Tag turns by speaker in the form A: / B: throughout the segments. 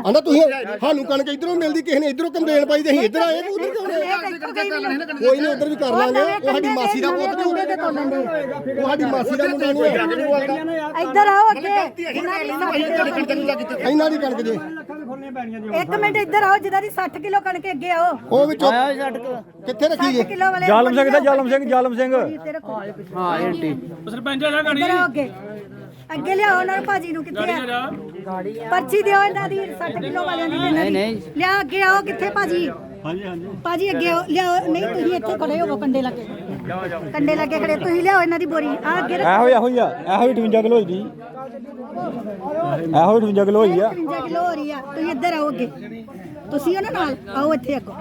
A: ਆਂਦਾ ਤੁਸੀਂ ਸਾਨੂੰ ਕਣਕ ਇਧਰੋਂ ਮਿਲਦੀ ਕਿਸੇ ਨੇ ਇਧਰੋਂ ਕੰਦੇਣ ਪਾਈ ਤੇ ਅਸੀਂ ਇੱਧਰ ਆਏ ਤੇ ਉਧਰ ਕਿਉਂ ਆਏ? ਕੋਈ ਨਹੀਂ ਉਧਰ ਵੀ ਕਰ ਲਾਂਗੇ। ਉਹ ਸਾਡੀ ਮਾਸੀ ਦਾ ਪੁੱਤ ਨਹੀਂ ਉਹ ਸਾਡੀ ਮਾਸੀ ਦਾ ਮੁੰਡਾ ਨਹੀਂ ਹੈ
B: ਇੱਧਰ ਆਓ ਅੱਗੇ। ਜਿਨ੍ਹਾਂ ਦੀ 60 ਕਿਲੋ ਕਣਕ।
A: ਇਹਨਾਂ ਦੀ ਕਣਕ ਜੇ
B: ਇੱਕ ਮਿੰਟ ਇੱਧਰ ਆਓ ਜਿਹਦਾ ਦੀ 60 ਕਿਲੋ ਕਣਕ ਅੱਗੇ ਆਓ।
A: ਉਹ ਵਿੱਚੋਂ ਕਿੱਥੇ ਰੱਖੀ ਜੇ?
B: 60 ਕਿਲੋ ਵਾਲੇ
C: ਜਾਲਮ ਸਿੰਘ ਦਾ ਜਾਲਮ ਸਿੰਘ ਜਾਲਮ ਸਿੰਘ। ਹਾਂ ਐਂਟੀ
D: ਸਰਪੰਚ ਆ ਗਾੜੀ
B: ਇੱਧਰ ਆਓ ਅੱਗੇ ਲਿਆਓ ਉਹਨਾਂ ਨੂੰ ਭਾਜੀ ਨੂੰ ਕਿੱਥੇ ਆ? ਪਰਚੀ ਦਿਓ ਇਹਨਾਂ ਦੀ 60 ਕਿਲੋ ਵਾਲਿਆਂ ਦੀ ਨਹੀਂ ਨਹੀਂ। ਲਿਆ ਅੱਗੇ ਆਓ ਕਿੱਥੇ ਭਾਜੀ? ਹਾਂਜੀ ਹਾਂਜੀ। ਭਾਜੀ ਅੱਗੇ ਆਓ। ਲਿਆਓ। ਨਹੀਂ ਤੁਸੀਂ ਇੱਥੇ ਖੜੇ ਹੋਵੋ ਕੰਡੇ ਲੱਗੇ। ਕੰਡੇ ਲੱਗੇ ਖੜੇ। ਤੁਸੀਂ ਲਿਆਓ ਇਹਨਾਂ ਦੀ ਬੋਰੀ। ਆ ਅੱਗੇ ਰੱਖੋ।
C: ਇਹੋ ਇਹੋ ਹੀ ਆ। ਇਹੋ ਹੀ 52 ਕਿਲੋ ਹੋਈ ਦੀ। ਇਹੋ ਹੀ 52 ਕਿਲੋ ਹੋਈ ਆ।
B: 55 ਕਿਲੋ ਹੋ ਰਹੀ ਆ। ਤੁਸੀਂ ਇੱਧਰ ਆਓ ਅੱਗੇ। ਤੁਸੀਂ ਉਹਨਾਂ ਨਾਲ ਆਓ ਇੱਥੇ ਅੱਗੋ।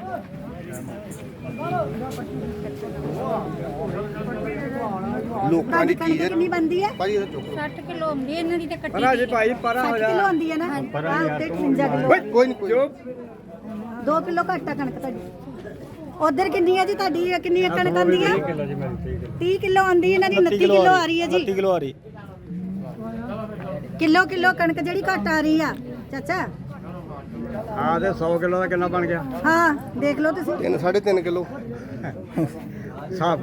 A: ਲੋਕਾਂ ਦੀ ਚੀਜ਼
B: ਕਿੰਨੀ ਬੰਦੀ ਹੈ?
A: ਭਾਈ ਇਹਦਾ ਚੁੱਕ
E: 60 ਕਿਲੋ ਹੁੰਦੀ ਹੈ ਇਹਨਾਂ ਦੀ ਤੇ ਕੱਟੀ
C: ਪਰਾ ਜੀ ਭਾਈ ਪਰਾ
B: 60 ਕਿਲੋ ਆਉਂਦੀ ਹੈ ਨਾ? ਆ ਉੱਤੇ 55 ਕਿਲੋ
A: ਓਏ ਕੋਈ ਨਹੀਂ ਕੋਈ
B: 2 ਕਿਲੋ ਘੱਟ ਆ ਕਣਕ ਤੁਹਾਡੀ। ਉਧਰ ਕਿੰਨੀ ਹੈ ਜੀ ਤੁਹਾਡੀ? ਕਿੰਨੀ ਹੈ ਕਣਕ ਆਉਂਦੀ ਹੈ 30 ਕਿਲੋ ਆਉਂਦੀ ਹੈ ਇਹਨਾਂ ਦੀ 29 ਕਿਲੋ ਆ ਰਹੀ। ਹੈ ਜੀ।
C: 30 ਕਿਲੋ ਆ ਰਹੀ।
B: ਕਿਲੋ ਕਿਲੋ ਕਣਕ ਜਿਹੜੀ ਘੱਟ ਆ ਰਹੀ ਆ। ਚਾਚਾ।
C: ਆ ਤੇ 100 ਕਿਲੋ ਦਾ ਕਿੰਨਾ ਬਣ ਗਿਆ?
B: ਹਾਂ ਦੇਖ ਲਓ ਤੁਸੀਂ।
A: 3 3.5 ਕਿਲੋ।
C: ਹਿਸਾਬ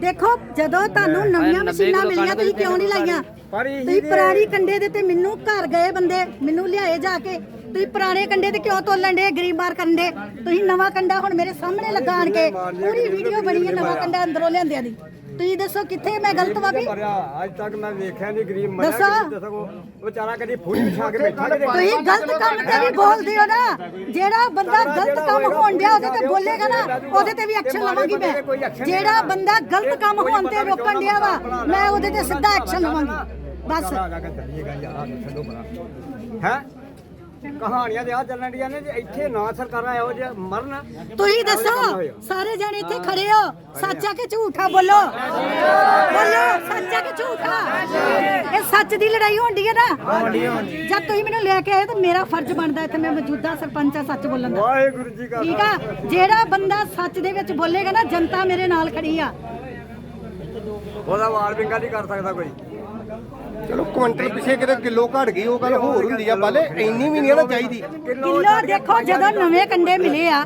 B: ਦੇਖੋ ਜਦੋਂ ਤੁਹਾਨੂੰ ਨਵੀਆਂ ਮਸ਼ੀਨਾਂ ਮਿਲੀਆਂ ਤੁਸੀਂ ਕਿਉਂ ਨਹੀਂ ਲਾਈਆਂ? ਤੁਸੀਂ ਪੁਰਾਣੀ ਕੰਡੇ ਦੇ ਤੇ ਮੈਨੂੰ ਘਰ ਗਏ ਬੰਦੇ ਮੈਨੂੰ ਲਿਆਏ ਜਾ ਕੇ। ਤੁਸੀਂ ਪੁਰਾਣੇ ਕੰਡੇ ਤੇ ਕਿਉਂ ਤੋਲਣ ਦੇ ਗਰੀਬ ਮਾਰ ਕਰਨ ਦੇ ਤੁਸੀਂ ਨਵਾਂ ਕੰਡਾ ਹੁਣ ਮੇਰੇ ਸਾਹਮਣੇ ਲਗਾ ਆਣ ਕੇ। ਪੂਰੀ ਵੀਡੀਓ ਬਣੀ ਹੈ ਨਵਾਂ ਕੰਡਾ ਅੰਦਰੋਂ ਲਿਆਂਦਿਆਂ ਦੀ। ਤੁਸੀਂ ਦੱਸੋ ਕਿੱਥੇ ਮੈਂ ਗਲਤ ਵਾ ਵੀ?
C: ਅੱਜ ਤੱਕ ਮੈਂ ਵੇਖਿਆ ਨਹੀਂ ਗਰੀਬ
B: ਦੱਸੋ।
C: ਵਿਚਾਰਾ ਕਦੀ ਫੂਲ ਵਿਛਾ ਕੇ ਬੈਠਾ ਕਿਤੇ
B: ਤੁਸੀਂ ਗਲਤ ਕੰਮ ਤੇ ਵੀ ਬੋਲਦੇ ਹੋ ਨਾ। ਜਿਹੜਾ ਬੰਦਾ ਗਲਤ ਕੰਮ ਹੋਣ ਡਿਆ ਉਹਦੇ ਤੇ ਬੋਲੇਗਾ ਨਾ ਉਹਦੇ ਤੇ ਵੀ ਐਕਸ਼ਨ ਲਵਾਂਗੀ ਮੈਂ। ਜਿਹੜਾ ਬੰਦਾ ਗਲਤ ਕੰਮ ਹੋਣ ਤੇ ਰੋਕਣ ਡਿਆ ਵਾ ਮੈਂ ਉਹਦੇ ਤੇ ਸਿੱਧਾ ਐਕਸ਼ਨ ਲਵਾਂਗੀ। ਬਸ।
C: ਹੈ? ਕਹਾਣੀਆਂ ਦੇ ਆ ਚੱਲਣ ਡੀਆਂ ਨੇ ਜੇ ਇੱਥੇ ਨਾ ਸਰਕਾਰਾਂ ਇਹੋ ਜਿਹਾ ਮਰਨ
B: ਤੁਸੀਂ ਦੱਸੋ ਸਾਰੇ ਜਣੇ ਇੱਥੇ ਖੜੇ ਹੋ। ਸੱਚਾ ਕਿ ਝੂਠਾ ਬੋਲੋ? ਬੋਲੋ ਸੱਚਾ ਕਿ ਝੂਠਾ? ਇਹ ਸੱਚ ਦੀ ਲੜਾਈ ਹੋਣੀ ਹੈ ਨਾ? ਜਦ ਤੁਸੀਂ ਮੈਨੂੰ ਲੈ ਕੇ ਆਏ ਤਾਂ ਮੇਰਾ ਫਰਜ਼ ਬਣਦਾ ਇੱਥੇ ਮੈਂ ਮੌਜੂਦਾ ਸਰਪੰਚ ਆ ਸੱਚ ਬੋਲਣ ਦਾ।
C: ਵਾਹਿਗੁਰੂ ਜੀ ਕਾ
B: ਠੀਕ ਆ? ਜਿਹੜਾ ਬੰਦਾ ਸੱਚ ਦੇ ਵਿੱਚ ਬੋਲੇਗਾ ਨਾ ਜਨਤਾ ਮੇਰੇ ਨਾਲ ਖੜੀ ਆ।
C: ਉਹਦਾ ਵਾਲ ਵਿੰਗਾ ਨਹੀਂ ਕਰ ਸਕਦਾ ਕੋਈ।
A: ਚਲੋ ਕੁਇੰਟਲ ਪਿਛੇ ਕਿਤੇ ਕਿਲੋ ਘਟ ਗਈ ਉਹ ਗੱਲ ਹੋਰ ਹੁੰਦੀ ਆ ਬਾਲੇ ਇੰਨੀ ਵੀ ਨਹੀਂ ਨਾ ਚਾਹੀਦੀ।
B: ਕਿਲੋ ਦੇਖੋ ਜਦੋਂ ਨਵੇਂ ਕੰਡੇ ਮਿਲੇ ਆ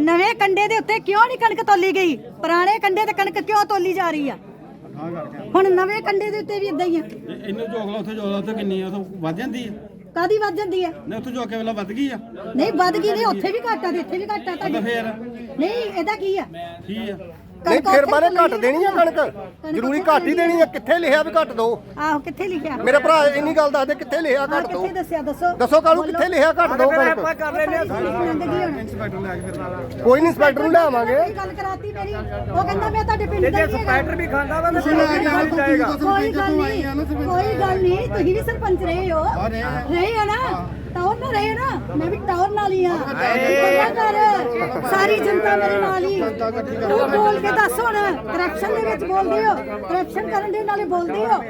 B: ਨਵੇਂ ਕੰਡੇ ਦੇ ਉੱਤੇ ਕਿਉਂ ਨਹੀਂ ਕਣਕ ਤੋਲੀ ਗਈ? ਪੁਰਾਣੇ ਕੰਡੇ ਤੇ ਕਣਕ ਕਿਉਂ ਤੋਲੀ ਜਾ ਰਹੀ ਆ? ਹੁਣ ਨਵੇਂ ਕੰਡੇ ਦੇ ਉੱਤੇ ਵੀ ਇਦਾਂ ਹੀ ਆ।
D: ਇਹਨੂੰ ਜੋਗ ਲਾ ਉੱਥੇ ਜੋਗ ਲਾ ਉੱਥੇ ਕਿੰਨੀ ਆ ਉੱਥੇ ਵੱਧ ਜਾਂਦੀ ਆ।
B: ਕਾਦੀ ਵੱਧ ਜਾਂਦੀ ਆ?
D: ਨਹੀਂ ਉੱਥੇ ਜੋਗ ਕੇ ਵੇਲਾ ਵੱਧ ਗਈ ਆ।
B: ਨਹੀਂ ਵੱਧ ਗਈ ਨਹੀਂ ਉੱਥੇ ਵੀ ਘੱਟ ਆ ਤੇ ਇੱਥੇ ਵੀ ਘੱਟ
D: ਫੇਰ।
B: ਨਹੀਂ ਇਹਦਾ ਕੀ ਆ?
D: ਕੀ ਆ।
A: ਨਹੀਂ
B: ਕਣਕ
A: ਫਿਰ
B: ਉੱਥੇ
A: ਬਾਰੇ ਘੱਟ ਦੇਣੀ ਆ ਕਣਕ? ਜ਼ਰੂਰੀ ਘੱਟ ਹੀ ਦੇਣੀ ਆ? ਕਿੱਥੇ ਲਿਖਿਆ ਵੀ ਘੱਟ ਦੋ?
B: ਆਹੋ ਕਿੱਥੇ ਲਿਖਿਆ?
A: ਮੇਰੇ ਭਰਾ ਇੰਨੀ ਗੱਲ ਦੱਸ ਦੇ ਕਿੱਥੇ ਲਿਖਿਆ
B: ਹਾਂ
A: ਘੱਟ ਦੋ?
B: ਕਿੱਥੇ ਦੱਸਿਆ? ਦੱਸੋ।
A: ਦੱਸੋ ਕਾਲੂ ਕਿੱਥੇ ਲਿਖਿਆ ਘੱਟ ਦੋ ਕਣਕ?
C: ਕਰ ਲੈਨੇ
A: ਕੋਈ ਨਹੀਂ ਇੰਸਪੈਕਟਰ ਨੂੰ ਲਿਆਵਾਂਗੇ
B: ਕੋਈ ਗੱਲ ਕਰਾਤੀ ਮੇਰੀ? ਉਹ ਕਹਿੰਦਾ ਮੈਂ ਤੁਹਾਡੇ ਪਿੰਡ ਦਾ
C: ਜੇ
B: ਹੀ ਹੈਗਾ।
C: ਵੀ ਖਾਂਦਾ ਵਾ ਤਾਂ ਕੋਈ ਜਾਏਗਾ।
B: ਕੋਈ ਗੱਲ ਨਹੀਂ ਕੋਈ ਗੱਲ ਨਹੀਂ ਤੁਸੀਂ ਵੀ ਸਰਪੰਚ ਰਹੇ ਹੋ। ਰਹੇ ਹੋ ਨਾ? ਟਾਊਨ ਨਾਲ ਰਹੇ ਹੋ ਨਾ ਮੈਂ ਵੀ ਟਾਊਨ ਨਾਲ ਹੀ ਆ। ਕਰ ਸਾਰੀ ਜਨਤਾ ਮੇਰੇ ਨਾਲ ਹੀ। ਤੂੰ ਬੋਲ ਕੇ ਦੱਸ ਹੁਣ ਕਰਪਸ਼ਨ ਦੇ ਵਿੱਚ ਬੋਲਦੇ ਹੋ ਕਰਪਸ਼ਨ ਕਰਨ ਦੇ ਨਾਲੇ ਬੋਲਦੇ ਹੋ।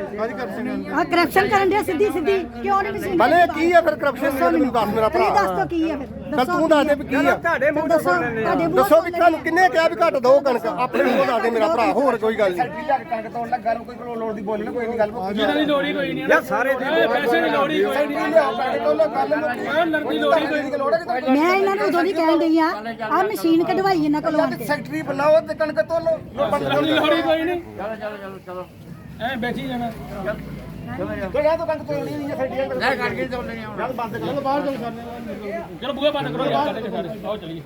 B: ਹਾਂ ਕਰਪਸ਼ਨ ਕਰਨ ਦੇ ਸਿੱਧੀ ਸਿੱਧੀ ਕਿਉਂ ਨਹੀਂ ਮਸ਼ੀਨ
A: ਭਲੇ ਕੀ ਆ ਫਿਰ ਕਰਪਸ਼ਨ ਦੀ ਮੈਨੂੰ ਦੱਸ ਮੇਰਾ
B: ਤੁਸੀਂ ਦੱਸ
A: ਭਰਾ।
B: ਦੋ ਕੀ ਹੈ ਫਿਰ?
A: ਤਾਂ ਤੂੰ ਦੱਸ ਦੇ ਵੀ ਕੀ ਆ?
C: ਤੁਹਾਡੇ ਮੂੰਹ ਤੋਂ
B: ਦੱਸੋ
C: ਸੁਣ ਲੈਨੇ
B: ਤੁਹਾਡੇ ਮੂੰਹ
A: ਦੱਸੋ ਵੀ ਤੁਹਾਨੂੰ ਕਿੰਨੇ ਕਿਹਾ ਵੀ ਘੱਟ ਦੋ ਕਣਕ? ਆਪਣੇ ਮੂੰਹ ਦੱਸ ਦੇ ਮੇਰਾ ਭਰਾ ਹੋਰ ਕੋਈ ਗੱਲ ਨਹੀਂ।
D: ਜਿਹਨਾਂ ਦੀ ਲੋੜੀ ਕੋਈ ਨਹੀਂ
C: ਯਾਰ ਸਾਰੇ ਦੀ
D: ਪੈਸੇ ਦੀ ਲੋੜੀ ਕੋਈ ਨਹੀਂ ਲੜਦੀ ਲੋੜੀ ਕੋਈ ਨਹੀਂ
B: ਮੈਂ ਇਹਨਾਂ ਨੂੰ ਉਦੋਂ ਦੀ ਕਹਿਣ ਡਈ ਆ ਆ ਮਸ਼ੀਨ ਕਢਵਾਈ ਇਹਨਾਂ ਕੋਲੋਂ
A: ਸੈਕਟਰੀ ਬਣਾਓ ਤੇ ਕਣਕ ਤੋਲੋ।
D: ਲੜਦੀ ਲੋੜੀ ਕੋਈ ਨਹੀਂ ਚਲੋ ਚਲੋ ਚਲੋ ਚਲੋ। ਐ ਬੈਠੀ ਜਾਣਾ। ਚਲੋ ਬੂਹੇ ਬੰਦ ਕਰੋ ਯਾਰ ਕੱਢ ਕੇ ਸਾਰੇ ਆਓ ਚਲੀਏ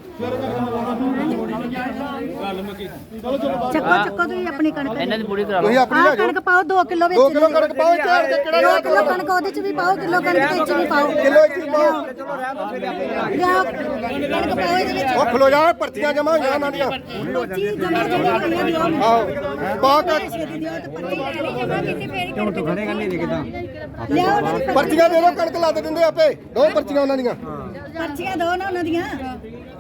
D: ਗੱਲ ਮੁੱਕੀ
B: ਚੱਕੋ ਚੱਕੋ ਤੁਸੀਂ ਆਪਣੀ ਕਣਕ। ਇਹਨਾਂ ਦੀ ਪੂਰੀ
A: ਤੁਸੀਂ ਆਪਣੀ
B: ਆਹ
A: ਲੈ ਜਾਓ।
B: ਕਣਕ ਪਾਓ 2 ਕਿਲੋ ਵਿੱਚ
A: 2 ਕਿਲੋ ਕਣਕ ਪਾਓ ਚਾਰ ਤੇ ਕਿਹੜਾ
B: ਦੋ ਕਿਲੋ ਕਣਕ ਉਹਦੇ ਚ ਵੀ ਪਾਓ ਕਿਲੋ ਕਣਕ ਵਿੱਚ ਵੀ ਪਾਓ।
A: ਕਿਲੋ ਇੱਥੇ ਪਾਓ
B: ਲਿਆਓ। ਕਣਕ ਪਾਓ ਇਹਦੇ ਵਿੱਚ।
A: ਉਹ ਖਲੋ ਜਾ ਪਰਚੀਆਂ ਜਮਾ ਹੋਈਆਂ ਉਹਨਾਂ ਦੀਆਂ।
B: ਪਰਚੀ ਜਮਾ ਜਮਾ ਹੋਈਆਂ ਦਿਓ।
A: ਆਓ ਪਾ ਕੇ
B: ਛੇਤੀ ਦਿਓ ਤੇ ਪਰਚੀ
E: ਜਮਾ ਕੀਤੀ ਫੇਰ
C: ਹੁਣ ਤੂੰ ਖੜੇਗਾ ਨਹੀਂ ਕਿਦਾਂ?
B: ਲਿਆਓ ਉਹਨਾਂ ਦੀ
A: ਪਰਚੀਆਂ ਦੇ ਦਿਓ ਕਣਕ ਲੱਦ ਦਿੰਦੇ ਆਪੇ। ਦੋ ਪਰਚੀਆਂ ਉਹਨਾਂ ਦੀਆਂ।
B: ਪਰਚੀਆਂ ਦੋ ਨਾ ਉਹਨਾਂ ਦੀਆਂ।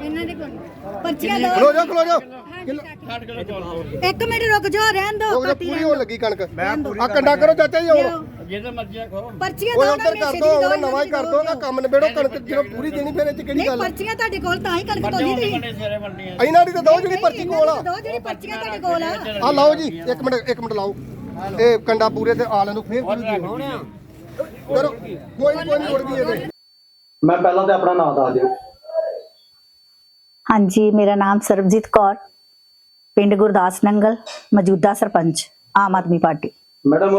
E: ਇਹਨਾਂ ਦੇ ਕੋਲ।
B: ਪਰਚੀਆਂ
A: ਖਲੋ
B: ਦੋ
A: ਜਾ ਖਲੋ ਜਾ
B: ਇੱਕ ਮਿੰਟ ਰੁਕ ਜਾਓ ਰਹਿਣ ਦਿਓ
A: ਉਹ
B: ਕੱਟੀ
A: ਪੂਰੀ
B: ਰਹਿਣ
A: ਹੋਣ
B: ਦਿਓ
A: ਲੱਗੀ ਕਣਕ। ਆ ਕੰਡਾ ਕਰੋ ਚਾਚਾ ਜੀ ਹੁਣ
D: ਜਿਹਦੇ ਮਰਜ਼ੀ ਕਰੋ
B: ਪਰਚੀਆਂ ਦੋ
A: ਕਰ ਦੋ ਨਵਾਂ ਹੀ ਕਰ ਦੋ ਨਾ ਕੰਮ ਨਿਬੇੜੋ ਕਣਕ ਜਦੋਂ ਪੂਰੀ ਦੇਣੀ ਫਿਰ ਇਹ ਚ ਕਿਹੜੀ
B: ਨਹੀਂ
A: ਗੱਲ
B: ਪਰਚੀਆਂ ਤੁਹਾਡੇ ਕੋਲ ਤਾਂ ਹੀ ਕਣਕ ਤੋਲੀ
D: ਵੰਡੀਆਂ
A: ਇਹਨਾਂ ਦੀ ਤਾਂ ਦੋ ਜਿਹੜੀ ਪਰਚੀ ਕੋਲ ਆ।
B: ਦੋ ਜਿਹੜੀ ਪਰਚੀਆਂ ਤੁਹਾਡੇ ਕੋਲ ਆ।
A: ਆ ਲਓ ਜੀ ਇੱਕ ਮਿੰਟ ਇੱਕ ਮਿੰਟ ਲਾਓ। ਇਹ ਕੰਡਾ ਪੂਰੇ ਤੇ ਆ ਲੈਣ ਨੂੰ ਫੇਰ ਪੂਰੀ
D: ਕਰੋ ਕੋਈ ਕੋਈ ਨਹੀਂ ਉੜ ਗਈ ਇਹਦੇ।
F: ਮੈਂ ਪਹਿਲਾਂ ਤੇ ਆਪਣਾ ਨਾਮ ਦੱਸ ਦਿਓ
B: ਹਾਂਜੀ ਮੇਰਾ ਨਾਮ ਸਰਬਜੀਤ ਕੌਰ ਪਿੰਡ ਗੁਰਦਾਸ ਨੰਗਲ ਮੌਜੂਦਾ ਸਰਪੰਚ ਆਮ ਆਦਮੀ ਪਾਰਟੀ।
F: ਮੈਡਮ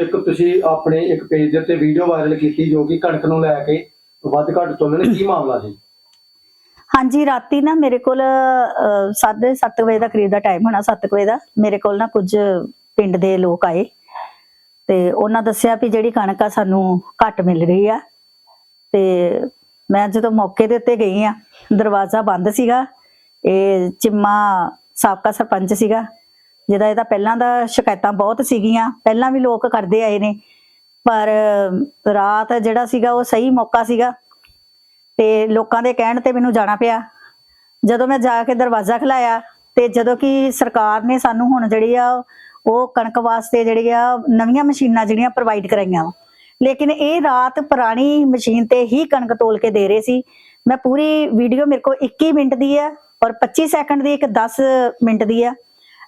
F: ਇੱਕ ਤੁਸੀਂ ਆਪਣੇ ਇੱਕ ਪੇਜ ਦੇ ਉੱਤੇ ਵੀਡੀਓ ਵਾਇਰਲ ਕੀਤੀ ਜੋ ਕਿ ਕਣਕ ਨੂੰ ਲੈ ਕੇ ਵੱਧ ਘੱਟ ਤੋਲਣ ਕੀ ਮਾਮਲਾ ਸੀ?
B: ਹਾਂਜੀ ਰਾਤੀ ਨਾ ਮੇਰੇ ਕੋਲ 7:30 ਵਜੇ ਦਾ ਕਰੀਬ ਦਾ ਟਾਈਮ ਹੋਣਾ 7 ਵਜੇ ਦਾ। ਮੇਰੇ ਕੋਲ ਨਾ ਕੁਝ ਪਿੰਡ ਦੇ ਲੋਕ ਆਏ ਤੇ ਉਹਨਾਂ ਦੱਸਿਆ ਵੀ ਜਿਹੜੀ ਕਣਕ ਆ ਸਾਨੂੰ ਘੱਟ ਮਿਲ ਰਹੀ ਆ। ਤੇ ਮੈਂ ਜਦੋਂ ਮੌਕੇ ਦੇ ਉੱਤੇ ਗਈ ਆ, ਦਰਵਾਜ਼ਾ ਬੰਦ ਸੀਗਾ, ਇਹ ਚਿੰਮਾ ਸਾਬਕਾ ਸਰਪੰਚ ਸੀਗਾ, ਜਿਹਦਾ ਇਹਦਾ ਪਹਿਲਾਂ ਦਾ ਸ਼ਿਕਾਇਤਾਂ ਬਹੁਤ ਸੀਗੀਆਂ, ਪਹਿਲਾਂ ਵੀ ਲੋਕ ਕਰਦੇ ਆਏ ਨੇ, ਪਰ ਰਾਤ ਜਿਹੜਾ ਸੀਗਾ ਉਹ ਸਹੀ ਮੌਕਾ ਸੀਗਾ ਤੇ ਲੋਕਾਂ ਦੇ ਕਹਿਣ ਤੇ ਮੈਨੂੰ ਜਾਣਾ ਪਿਆ। ਜਦੋਂ ਮੈਂ ਜਾ ਕੇ ਦਰਵਾਜ਼ਾ ਖਲਾਇਆ ਤੇ ਜਦੋਂ ਕਿ ਸਰਕਾਰ ਨੇ ਸਾਨੂੰ ਹੁਣ ਜਿਹੜੀ ਆ ਉਹ ਕਣਕ ਵਾਸਤੇ ਜਿਹੜੀ ਆ, ਨਵੀਆਂ ਮਸ਼ੀਨਾਂ ਜਿਹੜੀਆਂ ਪ੍ਰੋਵਾਈਡ ਕਰਾਈਆਂ ਵਾ। ਲੇਕਿਨ ਇਹ ਰਾਤ ਪੁਰਾਣੀ ਮਸ਼ੀਨ ਤੇ ਹੀ ਕਣਕ ਤੋਲ ਕੇ ਦੇ ਰਹੇ ਸੀ। ਮੈਂ ਪੂਰੀ ਵੀਡੀਓ ਮੇਰੇ ਕੋਲ 21 ਮਿੰਟ ਦੀ ਹੈ ਔਰ 25 ਸੈਕਿੰਡ ਦੀ ਇੱਕ 10 ਮਿੰਟ ਦੀ ਹੈ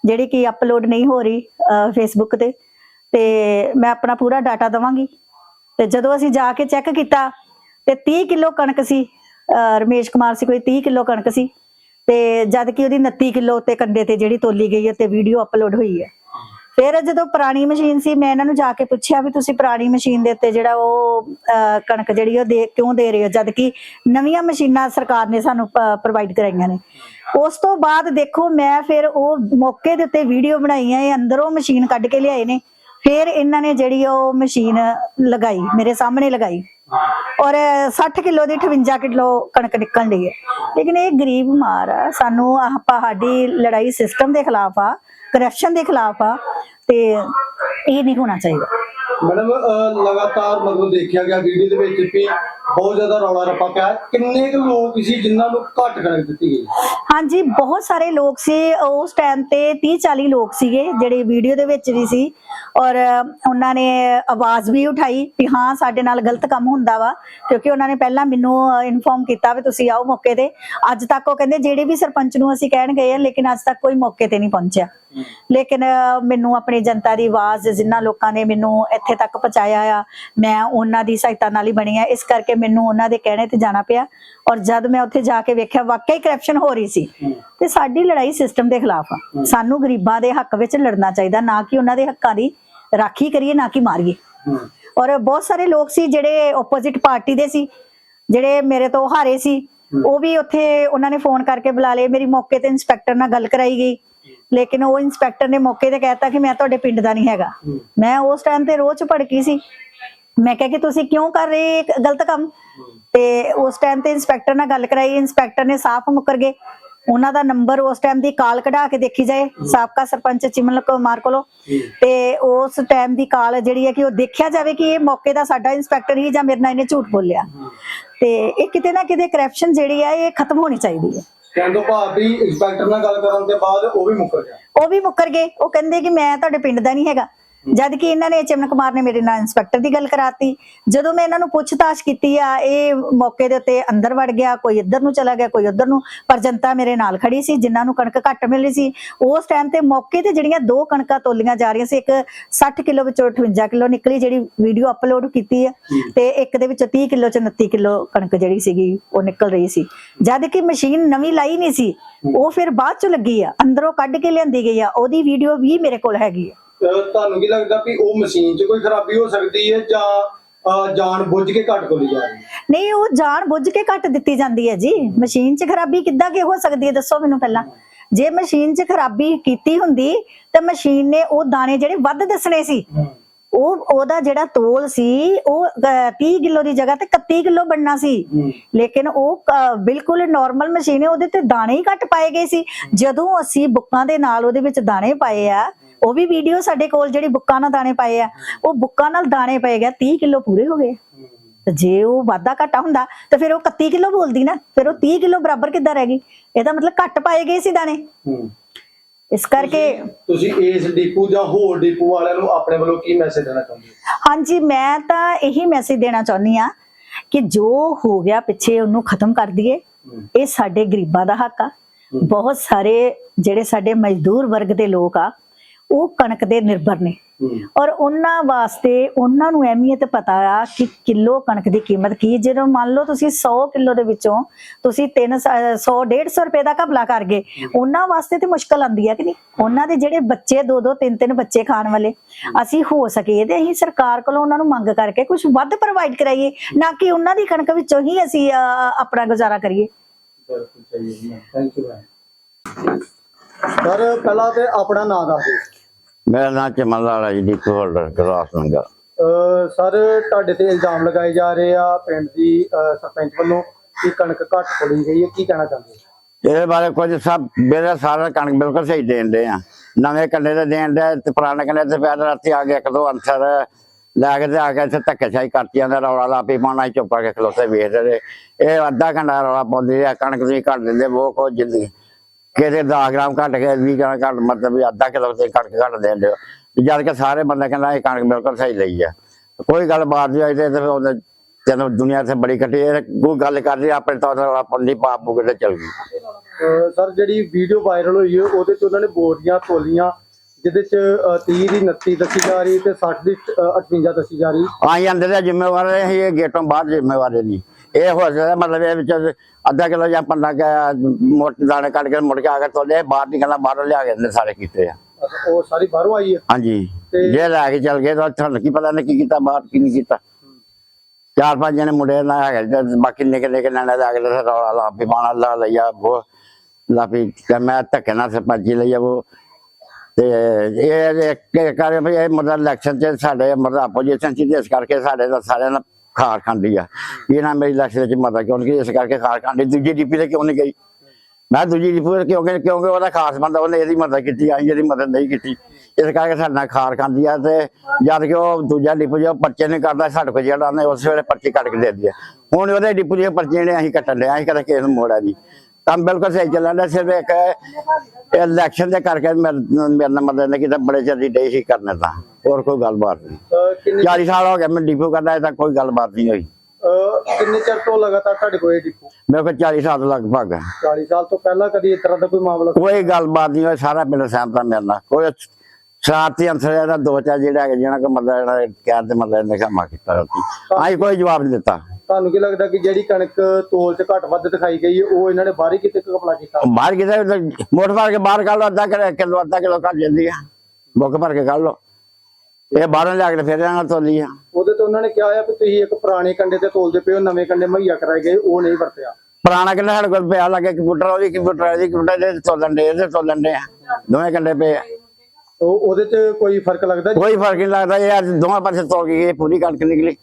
B: ਜਿਹੜੀ ਕਿ ਅਪਲੋਡ ਨਹੀਂ ਹੋ ਰਹੀ ਫੇਸਬੁੱਕ ਤੇ। ਤੇ ਮੈਂ ਆਪਣਾ ਪੂਰਾ ਡਾਟਾ ਦਵਾਂਗੀ। ਤੇ ਜਦੋਂ ਅਸੀਂ ਜਾ ਕੇ ਚੈੱਕ ਕੀਤਾ, ਤੇ 30 ਕਿਲੋ ਕਣਕ ਸੀ, ਅਹ, ਰਮੇਸ਼ ਕੁਮਾਰ ਸੀ, ਕੋਈ 30 ਕਿਲੋ ਕਣਕ ਸੀ। ਤੇ ਜਦ ਕਿ ਉਹਦੀ 29 ਕਿਲੋ ਤੇ ਕੰਡੇ ਤੇ ਜਿਹੜੀ ਤੋਲੀ ਗਈ ਹੈ ਤੇ ਵੀਡੀਓ ਅਪਲੋਡ ਹੋਈ ਹੈ ਫਿਰ ਜਦੋਂ ਪੁਰਾਣੀ ਮਸ਼ੀਨ ਸੀ ਮੈਂ ਇਹਨਾਂ ਨੂੰ ਜਾ ਕੇ ਪੁੱਛਿਆ ਵੀ ਤੁਸੀਂ ਪੁਰਾਣੀ ਮਸ਼ੀਨ ਦੇ ਉੱਤੇ ਜਿਹੜਾ ਉਹ ਅਹ, ਕਣਕ ਜਿਹੜੀ ਉਹ ਦੇ ਕਿਉਂ ਦੇ ਰਹੇ ਹੋ? ਜਦ ਕਿ ਨਵੀਆਂ ਮਸ਼ੀਨਾਂ ਸਰਕਾਰ ਨੇ ਸਾਨੂੰ ਪ੍ਰੋਵਾਈਡ ਕਰਾਈਆਂ ਨੇ। ਉਸ ਤੋਂ ਬਾਅਦ ਦੇਖੋ ਮੈਂ ਫਿਰ ਉਹ ਮੌਕੇ ਦੇ ਉੱਤੇ ਵੀਡੀਓ ਬਣਾਈਆਂ ਇਹ ਅੰਦਰੋਂ ਮਸ਼ੀਨ ਕੱਢ ਕੇ ਲਿਆਏ ਨੇ। ਫਿਰ ਇਹਨਾਂ ਨੇ ਜਿਹੜੀ ਉਹ ਮਸ਼ੀਨ ਲਗਾਈ, ਮੇਰੇ ਸਾਹਮਣੇ ਲਗਾਈ। ਔਰ 60 ਕਿਲੋ ਦੀ 58 ਕਿਲੋ ਕਣਕ ਨਿਕਲਣ ਲਈ ਹੈ। ਲੇਕਿਨ ਇਹ ਗਰੀਬ ਮਾਰ ਆ। ਸਾਨੂੰ ਆਹ ਸਾਡੀ ਲੜਾਈ ਸਿਸਟਮ ਦੇ ਖਿਲਾਫ ਆ ਕਰਪਸ਼ਨ ਦੇ ਖਿਲਾਫ ਆ ਤੇ ਇਹ ਨਹੀਂ ਹੋਣਾ ਚਾਹੀਦਾ।
F: ਮੈਡਮ ਅਹ, ਲਗਾਤਾਰ ਮਤਲਬ ਦੇਖਿਆ ਗਿਆ ਵੀਡੀਓ ਦੇ ਵਿੱਚ ਵੀ ਬਹੁਤ ਜ਼ਿਆਦਾ ਰੌਲਾ ਰੱਪਾ ਪਿਆ। ਕਿੰਨੇ ਕੁ ਲੋਕ ਸੀ ਜਿਨ੍ਹਾਂ ਨੂੰ ਘੱਟ ਕਣਕ ਦਿੱਤੀ ਗਈ?
B: ਹਾਂਜੀ ਬਹੁਤ ਸਾਰੇ ਲੋਕ ਸੀ। ਉਸ ਟਾਈਮ ਤੇ 30 40 ਲੋਕ ਸੀਗੇ ਜਿਹੜੇ ਵੀਡੀਓ ਦੇ ਵਿੱਚ ਵੀ ਸੀ। ਔਰ ਉਹਨਾਂ ਨੇ ਆਵਾਜ਼ ਵੀ ਉਠਾਈ ਕਿ ਹਾਂ ਸਾਡੇ ਨਾਲ ਗਲਤ ਕੰਮ ਹੁੰਦਾ ਵਾ ਕਿਉਂਕਿ ਉਹਨਾਂ ਨੇ ਪਹਿਲਾਂ ਮੈਨੂੰ ਇਨਫੋਰਮ ਕੀਤਾ ਵੀ ਤੁਸੀਂ ਆਓ ਮੌਕੇ ਤੇ। ਅੱਜ ਤੱਕ ਉਹ ਕਹਿੰਦੇ ਜਿਹੜੇ ਵੀ ਸਰਪੰਚ ਨੂੰ ਅਸੀਂ ਕਹਿਣ ਗਏ ਆ ਲੇਕਿਨ ਅੱਜ ਤੱਕ ਕੋਈ ਮੌਕੇ ਤੇ ਨਹੀਂ ਪਹੁੰਚਿਆ। ਲੇਕਿਨ ਮੈਨੂੰ ਆਪਣੀ ਜਨਤਾ ਦੀ ਆਵਾਜ਼ ਜਿਨ੍ਹਾਂ ਲੋਕਾਂ ਨੇ ਮੈਨੂੰ ਇੱਥੇ ਤੱਕ ਪਹੁੰਚਾਇਆ ਆ। ਮੈਂ ਉਹਨਾਂ ਦੀ ਸਹਾਇਤਾ ਨਾਲ ਹੀ ਬਣੀ ਆ। ਇਸ ਕਰਕੇ ਮੈਨੂੰ ਉਹਨਾਂ ਦੇ ਕਹਿਣੇ ਤੇ ਜਾਣਾ ਪਿਆ। ਔਰ ਜਦ ਮੈਂ ਉੱਥੇ ਜਾ ਕੇ ਵੇਖਿਆ ਵਾਕਈ ਕਰਪਸ਼ਨ ਹੋ ਰਹੀ ਸੀ। ਤੇ ਸਾਡੀ ਲੜਾਈ ਸਿਸਟਮ ਦੇ ਖਿਲਾਫ ਆ। ਸਾਨੂੰ ਗਰੀਬਾਂ ਦੇ ਹੱਕ ਵਿੱਚ ਲੜਨਾ ਚਾਹੀਦਾ। ਨਾ ਕਿ ਉਹਨਾਂ ਦੇ ਹੱਕਾਂ ਦੀ ਰਾਖੀ ਕਰੀਏ ਨਾ ਕਿ ਮਾਰੀਏ। ਔਰ ਬਹੁਤ ਸਾਰੇ ਲੋਕ ਸੀ ਜਿਹੜੇ ਆਪੋਜ਼ਿਟ ਪਾਰਟੀ ਦੇ ਸੀ। ਜਿਹੜੇ ਮੇਰੇ ਤੋਂ ਹਾਰੇ ਸੀ। ਉਹ ਵੀ ਉੱਥੇ ਉਹਨਾਂ ਨੇ ਫੋਨ ਕਰਕੇ ਬੁਲਾ ਲਏ। ਮੇਰੀ ਮੌਕੇ ਤੇ ਇੰਸਪੈਕਟਰ ਨਾਲ ਗੱਲ ਕਰਾਈ ਗਈ। ਲੇਕਿਨ ਉਹ ਇੰਸਪੈਕਟਰ ਨੇ ਮੌਕੇ ਤੇ ਕਹਿਤਾ ਕਿ ਮੈਂ ਤੁਹਾਡੇ ਪਿੰਡ ਦਾ ਨਹੀਂ ਹੈਗਾ। ਮੈਂ ਉਸ ਟਾਈਮ ਤੇ ਚ ਭੜਕੀ ਸੀ। ਮੈਂ ਕਿਹਾ ਕਿ ਤੁਸੀਂ ਕਿਉਂ ਕਰ ਰਹੇ ਇਹ ਗਲਤ ਕੰਮ? ਤੇ ਉਸ ਟਾਈਮ ਤੇ ਇੰਸਪੈਕਟਰ ਨਾਲ ਗੱਲ ਕਰਾਈ। ਇੰਸਪੈਕਟਰ ਨੇ ਸਾਫ਼ ਮੁੱਕਰ ਗਏ। ਉਹਨਾਂ ਦਾ ਨੰਬਰ ਉਸ ਟਾਈਮ ਦੀ ਕਾਲ ਕਢਾ ਕੇ ਦੇਖੀ ਜਾਏ। ਸਾਬਕਾ ਸਰਪੰਚ ਚਿਮਨ ਕੁਮਾਰ ਕੋਲੋਂ। ਤੇ ਉਸ ਟਾਈਮ ਦੀ ਕਾਲ ਜਿਹੜੀ ਹੈ ਕਿ ਉਹ ਦੇਖਿਆ ਜਾਵੇ ਕਿ ਇਹ ਮੌਕੇ ਦਾ ਸਾਡਾ ਇੰਸਪੈਕਟਰ ਹੀ ਜਾਂ ਮੇਰੇ ਨਾਲ ਇਹਨੇ ਝੂਠ ਬੋਲਿਆ। ਤੇ ਇਹ ਕਿਤੇ ਨਾ ਕਿਤੇ ਕਰਪਸ਼ਨ ਜਿਹੜੀ ਹੈ ਇਹ ਖਤਮ ਹੋਣੀ ਚਾਹੀਦੀ ਹੈ।
F: ਕਹਿਣ ਤੋਂ ਇੰਸਪੈਕਟਰ ਨਾਲ ਗੱਲ ਕਰਨ ਦੇ ਬਾਅਦ ਉਹ ਵੀ ਮੁੱਕਰ ਗਿਆ।
B: ਉਹ ਵੀ ਮੁੱਕਰ ਗਏ। ਉਹ ਕਹਿੰਦੇ ਕਿ ਮੈਂ ਤੁਹਾਡੇ ਪਿੰਡ ਦਾ ਨਹੀਂ ਹੈਗਾ। ਜਦ ਕਿ ਇਹਨਾਂ ਨੇ ਚਿਮਨ ਕੁਮਾਰ ਨੇ ਮੇਰੇ ਨਾਲ ਇੰਸਪੈਕਟਰ ਦੀ ਗੱਲ ਕਰਾਤੀ। ਜਦੋਂ ਮੈਂ ਇਹਨਾਂ ਨੂੰ ਪੁੱਛਤਾਛ ਕੀਤੀ ਆ ਇਹ ਮੌਕੇ ਦੇ ਉੱਤੇ ਅੰਦਰ ਵੜ ਗਿਆ ਕੋਈ ਇੱਧਰ ਨੂੰ ਚਲਾ ਗਿਆ ਕੋਈ ਉੱਧਰ ਨੂੰ ਪਰ ਜਨਤਾ ਮੇਰੇ ਨਾਲ ਖੜੀ ਸੀ ਜਿਨ੍ਹਾਂ ਨੂੰ ਕਣਕ ਘੱਟ ਮਿਲ ਰਹੀ ਸੀ। ਉਸ ਟਾਈਮ ਤੇ ਮੌਕੇ ਤੇ ਜਿਹੜੀਆਂ ਦੋ ਕਣਕਾਂ ਤੋਲੀਆਂ ਜਾ ਰਹੀਆਂ ਸੀ ਇੱਕ 60 ਕਿਲੋ ਵਿੱਚੋਂ 58 ਕਿਲੋ ਨਿਕਲੀ ਜਿਹੜੀ ਵੀਡੀਓ ਅਪਲੋਡ ਕੀਤੀ ਹੈ। ਤੇ ਇੱਕ ਦੇ ਵਿੱਚੋਂ 30 ਕਿਲੋ ਚ 29 ਕਿਲੋ ਕਣਕ ਜਿਹੜੀ ਸੀਗੀ ਉਹ ਨਿਕਲ ਰਹੀ ਸੀ। ਜਦ ਕਿ ਮਸ਼ੀਨ ਨਵੀਂ ਲਾਈ ਨਹੀਂ ਸੀ ਉਹ ਫਿਰ ਬਾਅਦ ਚ ਲੱਗੀ ਆ ਅੰਦਰੋਂ ਕੱਢ ਕੇ ਲਿਆਂਦੀ ਗਈ ਆ ਉਹਦੀ ਵੀਡੀਓ ਵੀ ਮੇਰੇ ਕੋਲ ਹੈਗੀ ਆ।
F: ਤੁਹਾਨੂੰ ਕੀ ਲੱਗਦਾ ਵੀ ਉਹ ਮਸ਼ੀਨ 'ਚ ਕੋਈ ਖਰਾਬੀ ਹੋ ਸਕਦੀ ਹੈ ਜਾਂ ਜਾਣ ਬੁੱਝ ਕੇ ਘੱਟ ਕੋਲੀ ਜਾ ਰਹੀ ਹੈ?
B: ਨਹੀਂ ਉਹ ਜਾਣ ਬੁੱਝ ਕੇ ਕੱਟ ਦਿੱਤੀ ਜਾਂਦੀ ਹੈ ਜੀ। ਮਸ਼ੀਨ 'ਚ ਖਰਾਬੀ ਕਿੱਦਾਂ ਕਿ ਹੋ ਸਕਦੀ ਹੈ? ਦੱਸੋ ਮੈਨੂੰ ਪਹਿਲਾਂ। ਜੇ ਮਸ਼ੀਨ 'ਚ ਖਰਾਬੀ ਕੀਤੀ ਹੁੰਦੀ ਤਾਂ ਮਸ਼ੀਨ ਨੇ ਉਹ ਦਾਣੇ ਜਿਹੜੇ ਵੱਧ ਦੱਸਣੇ ਸੀ ਉਹ ਉਹਦਾ ਜਿਹੜਾ ਤੋਲ ਸੀ ਉਹ ਅਹ, 30 ਕਿਲੋ ਦੀ ਜਗ੍ਹਾ ਤੇ 31 ਕਿਲੋ ਬਣਨਾ ਸੀ। ਲੇਕਿਨ ਉਹ ਬਿਲਕੁਲ ਨਾਰਮਲ ਮਸ਼ੀਨ ਹੈ ਉਹਦੇ ਤੇ ਦਾਣੇ ਹੀ ਘੱਟ ਪਾਏ ਗਏ ਸੀ। ਜਦੋਂ ਅਸੀਂ ਬੁੱਕਾਂ ਦੇ ਨਾਲ ਉਹਦੇ ਵਿੱਚ ਦਾਣੇ ਪਾਏ ਆ ਉਹ ਵੀ ਵੀਡੀਓ ਸਾਡੇ ਕੋਲ ਜਿਹੜੀ ਬੁੱਕਾਂ ਨਾਲ ਦਾਣੇ ਪਾਏ ਆ ਉਹ ਬੁੱਕਾਂ ਨਾਲ ਦਾਣੇ ਪਏ ਗਿਆ 30 ਕਿਲੋ ਪੂਰੇ ਹੋ ਗਏ। ਤੇ ਜੇ ਉਹ ਵਾਧਾ ਘਾਟਾ ਹੁੰਦਾ ਤਾਂ ਫਿਰ ਉਹ 31 ਕਿਲੋ ਬੋਲਦੀ ਨਾ ਫਿਰ ਉਹ 30 ਕਿਲੋ ਬਰਾਬਰ ਕਿੱਦਾਂ ਰਹਿ ਗਈ? ਇਹਦਾ ਮਤਲਬ ਘੱਟ ਪਾਏ ਗਏ ਸੀ ਦਾਣੇ। ਇਸ ਕਰਕੇ
F: ਤੁਸੀਂ ਇਸ ਡੀਪੂ ਜਾਂ ਹੋਰ ਡੀਪੂ ਵਾਲਿਆਂ ਨੂੰ ਆਪਣੇ ਵੱਲੋਂ ਕੀ ਮੈਸੇਜ ਦੇਣਾ ਚਾਹੁੰਦੇ ਹੋ?
B: ਹਾਂਜੀ ਮੈਂ ਤਾਂ ਇਹੀ ਮੈਸੇਜ ਦੇਣਾ ਚਾਹੁੰਦੀ ਆ ਕਿ ਜੋ ਹੋ ਗਿਆ ਪਿੱਛੇ ਉਹਨੂੰ ਖਤਮ ਕਰ ਦਈਏ। ਇਹ ਸਾਡੇ ਗਰੀਬਾਂ ਦਾ ਹੱਕ ਆ। ਬਹੁਤ ਸਾਰੇ ਜਿਹੜੇ ਸਾਡੇ ਮਜ਼ਦੂਰ ਵਰਗ ਦੇ ਲੋਕ ਆ
G: ਉਹ ਕਣਕ ਦੇ ਨਿਰਭਰ ਨੇ। ਔਰ ਉਹਨਾਂ ਵਾਸਤੇ ਉਹਨਾਂ ਨੂੰ ਅਹਿਮੀਅਤ ਪਤਾ ਆ ਕਿ ਕਿਲੋ ਕਣਕ ਦੀ ਕੀਮਤ ਕੀ। ਜਦੋਂ ਮੰਨ ਲਓ ਤੁਸੀਂ 100 ਕਿਲੋ ਦੇ ਵਿੱਚੋਂ ਤੁਸੀਂ 3 100 150 ਰੁਪਏ ਦਾ ਘਪਲਾ ਕਰ ਗਏ ਉਹਨਾਂ ਵਾਸਤੇ ਤੇ ਮੁਸ਼ਕਲ ਆਂਦੀ ਹੈ ਕਿ ਨਹੀਂ? ਉਹਨਾਂ ਦੇ ਜਿਹੜੇ ਬੱਚੇ ਦੋ ਦੋ ਤਿੰਨ ਤਿੰਨ ਬੱਚੇ ਖਾਣ ਵਾਲੇ ਅਸੀਂ ਹੋ ਸਕੇ ਤੇ ਅਸੀਂ ਸਰਕਾਰ ਕੋਲੋਂ ਉਹਨਾਂ ਨੂੰ ਮੰਗ ਕਰਕੇ ਕੁਝ ਵੱਧ ਪ੍ਰੋਵਾਈਡ ਕਰਾਈਏ ਨਾ ਕਿ ਉਹਨਾਂ ਦੀ ਕਣਕ ਵਿੱਚੋਂ ਹੀ ਅਸੀਂ ਆਪਣਾ ਗੁਜ਼ਾਰਾ ਕਰੀਏ।
F: ਬਿਲਕੁਲ ਸਹੀ ਹੈ ਜੀ। ਥੈਂਕ ਯੂ ਸਰ ਪਹਿਲਾਂ ਤੇ ਆਪਣਾ ਨਾਮ ਦੱਸ ਦਿਓ।
H: ਮੇਰਾ ਨਾਮ ਚਮਨ ਲਾਲਾ ਜੀ ਡਿਪੂ ਹੋਲਡਰ ਗਲਾਸ ਨੰਗਲ
F: ਅਹ ਸਰ ਤੁਹਾਡੇ ਤੇ ਇਲਜ਼ਾਮ ਲਗਾਏ ਜਾ ਰਹੇ ਆ ਪਿੰਡ ਦੀ ਅਹ ਸਰਪੰਚ ਵੱਲੋਂ ਕਿ ਕਣਕ ਘੱਟ ਖੋਲੀ ਗਈ ਹੈ ਕੀ ਕਹਿਣਾ ਚਾਹੁੰਦੇ ਹੋ?
H: ਇਹਦੇ ਬਾਰੇ ਕੁਝ ਸਭ ਮੇਰੇ ਸਾਰਾ ਕਣਕ ਬਿਲਕੁਲ ਸਹੀ ਦੇਣ ਦੇ ਆ। ਨਵੇਂ ਕੰਡੇ ਤੇ ਦੇਣ ਦੇ ਤੇ ਪੁਰਾਣੇ ਕੰਡੇ ਤੇ ਪਹਿਲਾਂ ਰਾਤੀ ਆ ਕੇ ਇੱਕ ਦੋ ਅਨਸਰ ਲੈ ਕੇ ਤੇ ਆ ਕੇ ਇੱਥੇ ਧੱਕੇਸ਼ਾਹੀ ਕਰਤੀਆਂ ਦਾ ਰੌਲਾ ਲਾਪੀ ਪਾਉਣਾ ਚੁੱਪ ਕਰਕੇ ਖਲੋਤੇ ਵੇਖਦੇ ਰਹੇ। ਇਹ ਅੱਧਾ ਘੰਟਾ ਰੌਲਾ ਪਾਉਂਦੇ ਆ ਕਣਕ ਤੁਸੀਂ ਘੱਟ ਦਿੰਦੇ ਉਹ ਕੋ ਜ਼ਿੰਦਗੀ। ਕਿਤੇ 10 ਗ੍ਰਾਮ ਘੱਟ ਕੇ 20 ਗ੍ਰਾਮ ਘੱਟ ਮਤਲਬ ਵੀ ਅੱਧਾ ਕਿਲੋ ਤੇ ਕਣਕ ਘੱਟ ਦੇ ਦਿਓ। ਜਦ ਕਿ ਸਾਰੇ ਬੰਦੇ ਕਹਿੰਦਾ ਇਹ ਕਣਕ ਬਿਲਕੁਲ ਸਹੀ ਲਈ ਆ। ਕੋਈ ਗੱਲ ਬਾਤ ਨਹੀਂ ਆਈ ਤੇ ਤੈਨੂੰ ਦੁਨੀਆ ਤੇ ਬੜੀ ਇਹ ਕੋਈ ਗੱਲ ਕਰ ਰਹੀ ਆਪਣੇ ਤੌਰ ਤੇ ਪੰਦੀ ਪਾਪ ਤੇ ਚਲ ਗਈ।
F: ਸਰ ਜਿਹੜੀ ਵੀਡੀਓ ਵਾਇਰਲ ਹੋਈ ਹੈ ਉਹਦੇ ਚ ਉਹਨਾਂ ਨੇ ਬੋਰੀਆਂ ਤੋਲੀਆਂ ਜਿਹਦੇ ਚ ਅਹ 30 ਦੀ 29 ਦੱਸੀ ਜਾ ਰਹੀ ਤੇ 60 ਦੀ ਅਹ 58 ਦੱਸੀ ਜਾ ਰਹੀ।
H: ਆਈ ਜਾਂਦੇ ਦੇ ਜ਼ਿੰਮੇਵਾਰ ਇਹ ਇਹ ਗੇਟੋਂ ਬਾਹਰ ਜ਼ਿੰਮੇਵਾਰ ਨਹੀਂ ਇਹ ਹੋ ਸਕਦਾ ਮਤਲਬ ਇਹ ਵਿੱਚ ਅੱਧਾ ਕਿਲੋ ਜਾਂ ਪੰਨਾ ਕਿ ਮੋਟੇ ਦਾਣੇ ਕੱਢ ਕੇ ਮੁੜ ਕੇ ਆ ਕੇ ਤੋਲੇ ਬਾਹਰ ਨਿਕਲਣਾ ਬਾਹਰੋਂ ਲਿਆ ਕੇ ਦਿੰਦੇ ਸਾਰੇ ਕੀਤੇ ਆ।
F: ਉਹ ਸਾਰੀ ਬਾਹਰੋਂ ਆਈ ਹੈ?
H: ਹਾਂਜੀ। ਜੇ ਲੈ ਕੇ ਚਲ ਗਏ ਤਾਂ ਤੁਹਾਨੂੰ ਕੀ ਪਤਾ ਨੇ ਕੀ ਕੀਤਾ ਬਾਹਰ ਕੀ ਨਹੀਂ ਕੀਤਾ। ਚਾਰ ਪੰਜ ਜਣੇ ਮੁੰਡੇ ਨਾ ਹੈਗੇ ਬਾਕੀ ਨਿੱਕੇ ਨਿੱਕੇ ਨਾਨੇ ਲਾ ਕੇ ਤੇ ਰੌਲਾ ਲਾ ਵੀ ਬਾਣਾ ਲਾ ਲਿਆ ਉਹ ਲਾ ਵੀ ਤੇ ਮੈਂ ਧੱਕੇ ਨਾਲ ਸਰਪੰਚੀ ਲਈ ਉਹ ਤੇ ਇਹ ਇੱਕ ਕਰੇ ਇਹ ਮਤਲਬ ਇਲੈਕਸ਼ਨ ਚ ਸਾਡੇ ਮਤਲਬ ਆਪੋਜੀਸ਼ਨ ਚ ਇਸ ਕਰਕੇ ਸਾਡੇ ਦਾ ਸਾਰਿਆਂ ਨਾਲ ਖਾਰ ਖਾਂਦੀ ਆ। ਇਹ ਨਾ ਮੇਰੀ ਇਲੈਕਸ਼ਨ ਚ ਕਿਉਂ ਕਿਉਂਕਿ ਇਸ ਕਰਕੇ ਖਾਰ ਖਾਂਦੀ ਦੂਜੀ ਡੀਪੀ ਤੇ ਕਿਉਂ ਨਹੀਂ ਗਈ? ਮੈਂ ਦੂਜੀ ਡੀਪੀ ਤੇ ਗਈ? ਕਿਉਂਕਿ ਉਹਦਾ ਖਾਸ ਬੰਦਾ ਉਹਨੇ ਇਹਦੀ ਮਦਦ ਕੀਤੀ, ਆਈ ਇਹਦੀ ਮਦਦ ਨਹੀਂ ਕੀਤੀ। ਇਸ ਕਰਕੇ ਸਾਡੇ ਨਾਲ ਖਾਰ ਖਾਂਦੀ ਆ ਤੇ ਜਦ ਕਿ ਉਹ ਦੂਜਾ ਡਿਪੂ ਜੋ ਪਰਚੇ ਨਹੀਂ ਕਰਦਾ, ਸਾਡੇ ਕੋਲ ਜਿਹੜਾ ਨੇ ਉਸ ਵੇਲੇ ਪਰਚੀ ਕੱਟ ਕੇ ਦੇ ਦਿਆ ਹੁਣ ਉਹਦੇ ਡਿਪੂ ਦੇ ਪਰਚੇ ਨੇ ਅਸੀਂ ਕੱਟਣ ਲਿਆ ਅਸੀਂ ਕਦੇ ਕੇਸ ਨੂੰ ਮੋੜਿਆ ਨਹੀਂ। ਕੰਮ ਬਿਲਕੁਲ ਸਹੀ ਚੱਲਣ ਡਿਆ, ਸਿਰਫ ਇੱਕ ਇਲੈਕਸ਼ਨ ਦੇ ਕਰਕੇ ਮੇਰੇ ਮੇਰੇ ਨਾਲ ਮਦਦ ਨਹੀਂ ਕੀਤਾ, ਬੜੇ ਚਿਰ ਦੀ ਡੇ ਸੀ ਕਰਨੇ ਤਾਂ। ਹੋਰ ਕੋਈ ਗੱਲਬਾਤ ਨਹੀਂ।
F: ਅਹ ਕਿੰਨੇ
H: 40 ਸਾਲ ਹੋ ਗਏ ਮੈਂ ਡਿਪੂ ਕਰਦਾ ਅਜੇ ਤੱਕ ਕੋਈ ਗੱਲਬਾਤ ਨਹੀਂ ਹੋਈ।
F: ਅਹ ਕਿੰਨੇ ਚਿਰ ਤੋਂ ਲਗਾਤਾਰ ਤੁਹਾਡੇ ਕੋਲ ਇਹ ਡਿਪੂ?
H: ਮੇਰੇ ਕੋਲ 40 ਸਾਲ ਲਗਭਗ। ਹੈ
F: 40 ਸਾਲ ਤੋਂ ਪਹਿਲਾਂ ਕਦੀ ਇਸ ਤਰ੍ਹਾਂ ਦਾ ਕੋਈ ਮਾਮਲਾ
H: ਕੋਈ ਗੱਲਬਾਤ ਨਹੀਂ ਹੋਈ ਸਾਰਾ ਪਿੰਡ ਸਹਿਮਤ ਆ ਮੇਰੇ ਨਾਲ। ਕੋਈ ਸ਼ਰਾਰਤੀ ਅੰਸਰ ਇਹਦਾ ਦੋ ਚਾਰ ਜਿਹੜਾ ਹੈਗੇ ਜਿਹਨਾਂ ਕੋ ਮਤਲਬ ਜਿਹੜਾ ਕਹਿਣ ਤੇ ਮਤਲਬ ਇਹਨੇ ਕੰਮ ਕੀਤਾ ਰਾਤੀ। ਆਈ ਕੋਈ ਜਵਾਬ ਨਹੀਂ ਦਿੱਤਾ।
F: ਤੁਹਾਨੂੰ ਕੀ ਲੱਗਦਾ ਕਿ ਜਿਹੜੀ ਕਣਕ ਤੋਲ ਚ ਘੱਟ ਵੱਧ ਦਿਖਾਈ ਗਈ ਹੈ ਉਹ ਇਹਨਾਂ ਨੇ ਬਾਹਰ ਹੀ ਕਿਤੇ ਕਪਲਾ ਕੀਤਾ?
H: ਬਾਹਰ ਕਿਤੇ ਮੋਟਰ ਮਾਰ ਕੇ ਬਾਹਰ ਕੱਢ ਲਓ ਅੱਧਾ ਕਿਲੋ ਕਿਲੋ ਅੱਧਾ ਕਿਲੋ ਕੱਢ ਜਾਂਦੀ ਆ। ਬੁੱਕ ਭਰ ਕੇ ਕੱਢ ਲਓ। ਇਹ ਬਾਹਰੋਂ ਲਿਆ ਕੇ ਫਿਰ ਤੋਲੀ ਆ।
F: ਉਹਦੇ ਤੇ ਉਹਨਾਂ ਨੇ ਕਿਹਾ ਆ ਕਿ ਤੁਸੀਂ ਇੱਕ ਪੁਰਾਣੇ ਕੰਡੇ ਤੇ ਤੋਲਦੇ ਪਏ ਹੋ ਨਵੇਂ ਕੰਡੇ ਮੁਹੱਈਆ ਕਰਾਏ ਗਏ ਉਹ ਨਹੀਂ ਵਰਤਿਆ।
H: ਪੁਰਾਣਾ ਕਿੰਨਾ ਸਾਡੇ ਕੋਲ ਪਿਆ ਲੱਗੇ ਕੰਪਿਊਟਰ ਉਹਦੀ ਕੰਪਿਊਟਰ ਦੀ ਕੰਪਿਊਟਰ ਦੇ ਤੋਲਣ ਦੇ ਇਹਦੇ ਤੋਲਣ ਦੇ ਆ। ਦੋਵੇਂ ਕੰਡੇ ਪਏ ਆ।
F: ਉਹ ਉਹਦੇ ਚ ਕੋਈ ਫ਼ਰਕ ਲੱਗਦਾ?
H: ਕੋਈ ਫ਼ਰਕ ਨਹੀਂ ਲੱਗਦਾ ਇਹ ਅੱਜ ਦੋਵਾਂ ਪਾਸੇ ਤੋਲ ਗਈ ਇਹ ਪੂਰੀ ਕਣਕ ਨਿਕਲੀ।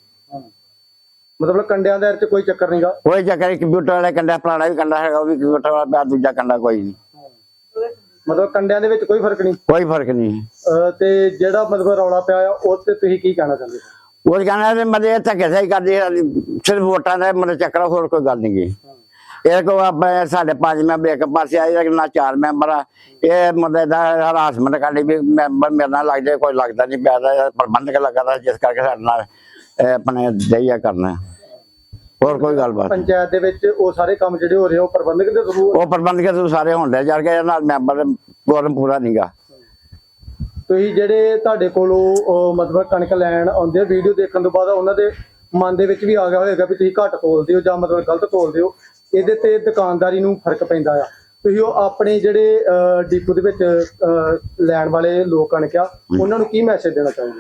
F: ਮਤਲਬ ਕੰਡਿਆਂ ਦੇ ਚ ਕੋਈ ਚੱਕਰ ਨਹੀਂਗਾ
H: ਕੋਈ ਚੱਕਰ ਕੰਪਿਊਟਰ ਵਾਲੇ ਕੰਡਾ ਪੁਰਾਣਾ ਵੀ ਕੰਡਾ ਹੈਗਾ ਉਹ ਵੀ ਕੰਪਿਊਟਰ ਵਾਲਾ ਪਿਆ ਦੂਜਾ ਕੰਡਾ ਕੋਈ ਨਹੀਂ।
F: ਮਤਲਬ ਕੰਡਿਆਂ ਦੇ ਵਿੱਚ ਕੋਈ ਫ਼ਰਕ ਨਹੀਂ?
H: ਕੋਈ ਫ਼ਰਕ ਨਹੀਂ।
F: ਅਹ ਤੇ ਜਿਹੜਾ ਮਤਲਬ ਰੌਲਾ ਪਿਆ ਆ ਉਹ ਤੇ ਤੁਸੀਂ ਕੀ ਕਹਿਣਾ ਚਾਹੁੰਦੇ ਹੋ?
H: ਉਹ ਕਹਿੰਦਾ ਵੀ ਮਦੇ ਇਹ ਧੱਕੇ ਸਹੀ ਕਰਦੀ ਹੈ, ਸਿਰਫ ਵੋਟਾਂ ਦਾ ਮਦੇ ਚੱਕਰ ਆ, ਹੋਰ ਕੋਈ ਗੱਲ ਨਹੀਂ ਗਈ ਇਹ ਕੋ ਆਪਣੇ ਸਾਡੇ ਪੰਜ ਮੈਂਬਰ ਇੱਕ ਪਾਸੇ ਆਏ ਨਾ ਚਾਰ ਮੈਂਬਰ ਆ। ਇਹ ਮਦੇ ਦਾ ਹਰਾਸਮੈਂਟ ਕਰਦੀ ਵੀ ਮੈਂਬਰ ਮੇਰੇ ਨਾਲ ਲੱਗਦੇ ਕੋਈ ਲੱਗਦਾ ਨਹੀਂ ਪਿਆ ਦਾ ਪ੍ਰਬੰਧਕ ਲੱਗਦਾ ਜਿਸ ਕਰਕੇ ਸਾਡੇ ਨਾਲ ਇਹ ਆਪਣੇ ਦਈਆ ਕਰਨਾ। ਹੋਰ ਕੋਈ ਗੱਲਬਾਤ ਨਹੀਂ।
F: ਪੰਚਾਇਤ ਦੇ ਵਿੱਚ ਉਹ ਸਾਰੇ ਕੰਮ ਜਿਹੜੇ ਹੋ ਰਹੇ ਆ, ਉਹ ਪ੍ਰਬੰਧਕ ਦੇ ਥਰੂ
H: ਉਹ ਪ੍ਰਬੰਧਕ ਤੋਂ ਸਾਰੇ ਹੁੰਦੇ ਜਰ ਕੇ ਨਾਲ ਮੈਂਬਰ ਕੋਰਮ ਪੂਰਾ ਨਹੀਂਗਾ।
F: ਤੁਸੀਂ ਜਿਹੜੇ ਤੁਹਾਡੇ ਕੋਲੋਂ ਅਹ ਮਤਲਬ ਕਣਕ ਲੈਣ ਆਉਂਦੇ ਆ ਵੀਡੀਓ ਦੇਖਣ ਤੋਂ ਬਾਅਦ ਉਹਨਾਂ ਦੇ ਮਨ ਦੇ ਵਿੱਚ ਵੀ ਆ ਗਿਆ ਹੋਵੇਗਾ ਵੀ ਤੁਸੀਂ ਘੱਟ ਤੋਲਦੇ ਹੋ ਜਾਂ ਮਤਲਬ ਗਲਤ ਤੋਲਦੇ ਹੋ ਇਹਦੇ ਤੇ ਦੁਕਾਨਦਾਰੀ ਨੂੰ ਫ਼ਰਕ ਪੈਂਦਾ ਆ। ਤੁਸੀਂ ਉਹ ਆਪਣੇ ਜਿਹੜੇ ਅਹ, ਡੀਪੂ ਦੇ ਵਿੱਚ ਅਹ, ਲੈਣ ਵਾਲੇ ਲੋਕ ਕਣਕ ਆ ਉਹਨਾਂ ਨੂੰ ਕੀ ਮੈਸੇਜ ਦੇਣਾ ਚਾਹੋਗੇ?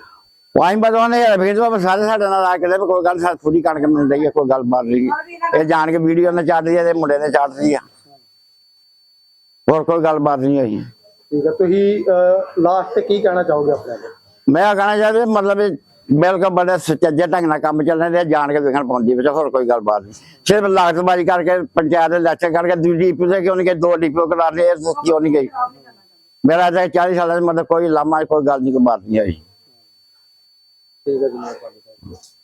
H: ਵਾਈ ਬਦੋਨੇ ਫਿਰ ਉਹ ਸਾਰੇ ਸਾਡੇ ਨਾਲ ਆ ਕੇ ਤੇ ਕੋਈ ਗੱਲ ਸਾਡੀ ਪੂਰੀ ਕਣਕ ਮਿਲ ਰਹੀ ਹੈ ਕੋਈ ਗੱਲ ਬਾਤ ਨਹੀਂ ਇਹ ਜਾਣ ਕੇ ਵੀਡੀਓ ਨੇ ਚੱਲਦੀ ਹੈ ਤੇ ਮੁੰਡੇ ਨੇ ਚੱਲਦੀ ਆ। ਹੋਰ ਕੋਈ ਗੱਲ ਬਾਤ ਨਹੀਂ ਹੋਈ।
F: ਠੀਕ ਹੈ ਤੁਸੀਂ ਲਾਸਟ ਤੇ ਕੀ ਕਹਿਣਾ ਚਾਹੋਗੇ ਆਪਣੇ?
H: ਮੈਂ ਕਹਣਾ ਚਾਹਦੇ ਮਤਲਬ ਬਿਲਕੁਲ ਬੜੇ ਸੁਚੱਜੇ ਢੰਗ ਨਾਲ ਕੰਮ ਚੱਲਣ ਦੇ ਜਾਣ ਕੇ ਵੇਖਣ ਪਾਉਂਦੀ ਵਿੱਚ ਹੋਰ ਕੋਈ ਗੱਲ ਬਾਤ ਨਹੀਂ। ਸਿਰਫ ਲਾਗਤਬਾਜ਼ੀ ਕਰਕੇ ਪੰਚਾਇਤ ਦੇ ਇਲੈਕਸ਼ਨ ਕਰਕੇ ਦੂਜੀ ਡੀਪੂ ਤੇ ਕਿਉਂ ਨਹੀਂ ਗਈ ਦੋ ਡੀਪੂ ਕਰਾਣੇ ਕਿਉਂ ਨਹੀਂ ਗਈ ਮੇਰਾ ਤਾਂ 40 ਸਾਲਾਂ ਦਾ ਮਤਲਬ ਕੋਈ ਲਾਮਾ ਕੋਈ ਗੱਲ ਨਹੀਂ ਕੋਈ ਬਾਤ ਨਹੀਂ ਹੋਈ।
F: 这个应该管得。